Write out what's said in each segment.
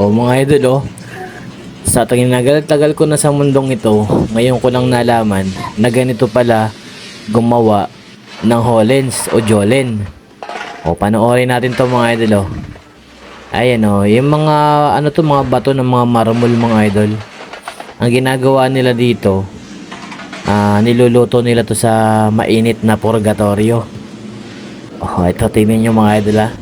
O mga idol oh. Sa tinagal-tagal ko na sa mundong ito, ngayon ko lang nalaman na ganito pala gumawa ng Hollens o Jolen. O panoorin natin to mga idol oh. Ayan oh, yung mga ano to mga bato ng mga marmol mga idol. Ang ginagawa nila dito, ah niluluto nila to sa mainit na purgatorio. Oh, ito tingnan nyo mga idol ah.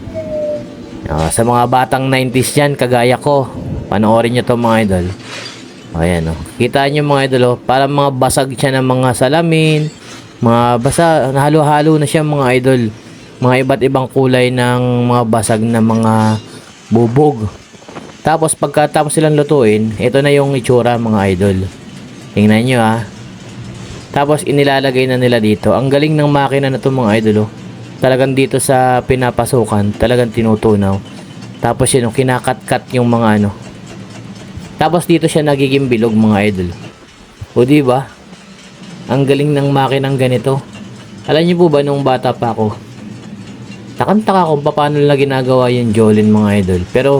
Ah, sa mga batang 90s yan, kagaya ko, panoorin nyo to mga idol. Ayan o. Kita nyo mga idol oh, parang mga basag siya ng mga salamin, mga basa, halo-halo na siya mga idol. Mga iba't ibang kulay ng mga basag na mga bubog. Tapos pagkatapos silang lutuin, ito na yung itsura mga idol. Tingnan nyo ah. Tapos inilalagay na nila dito. Ang galing ng makina na to mga idol oh. Talagang dito sa pinapasukan, talagang tinutunaw. Tapos yun, kinakat-kat yung mga ano. Tapos dito siya nagiging bilog mga idol. O di ba? Ang galing ng makinang ganito. Alam niyo po ba nung bata pa ako? Takantaka kung paano nila ginagawa yung Jolin mga idol. Pero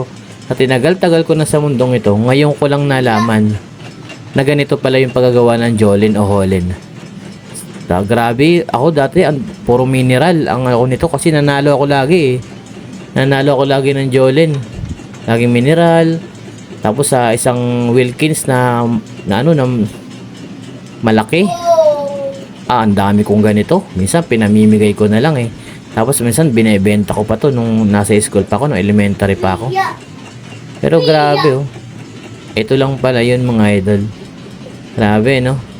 sa tinagal-tagal ko na sa mundong ito, ngayon ko lang nalaman na ganito pala yung paggagawa ng Jolin o Holland. Ta, grabe, ako dati ang puro mineral ang ako nito kasi nanalo ako lagi eh. Nanalo ako lagi ng Jolin. Laging mineral. Tapos sa isang Wilkins na na ano na malaki. Ah, ang dami kong ganito. Minsan pinamimigay ko na lang eh. Tapos minsan binebenta ko pa to nung nasa school pa ako, nung elementary pa ako. Pero grabe oh. Ito lang pala yun mga idol. Grabe no.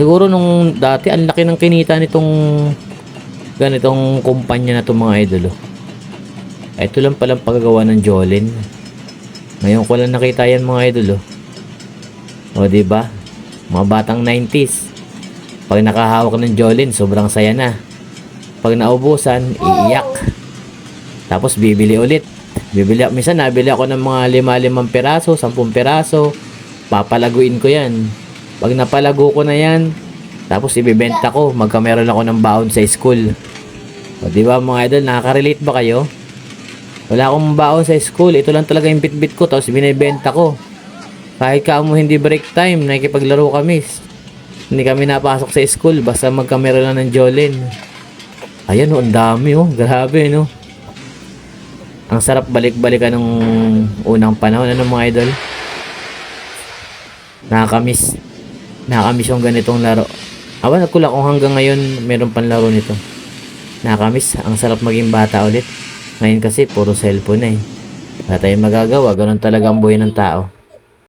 Siguro nung dati ang laki ng kinita nitong ganitong kumpanya na to mga idol. Oh. Ito lang pala ang paggagawa ng Jolin. Ngayon ko lang nakita yan mga idol. Oh. O di ba? Mga batang 90s. Pag nakahawak ng Jolin, sobrang saya na. Pag naubusan, iiyak. Tapos bibili ulit. Bibili ako, minsan nabili ako ng mga lima-limang piraso, sampung piraso. Papalaguin ko yan. Pag napalago ko na yan, tapos ibibenta ko, magka meron ako ng baon sa school. O di ba mga idol, nakaka-relate ba kayo? Wala akong baon sa school, ito lang talaga yung bit-bit ko, tapos binibenta ko. Kahit ka mo hindi break time, nakikipaglaro kami. Hindi kami napasok sa school, basta magka meron lang ng Jolin. Ayan oh, ang dami oh. Grabe no. Ang sarap balik-balikan ng unang panahon. Ano mga idol? Nakakamiss. Nakakamiss yung ganitong laro. Awan lang kung hanggang ngayon meron pang laro nito. Nakakamiss. Ang sarap maging bata ulit. Ngayon kasi puro cellphone na eh. Wala tayong magagawa. Ganun talaga ang buhay ng tao.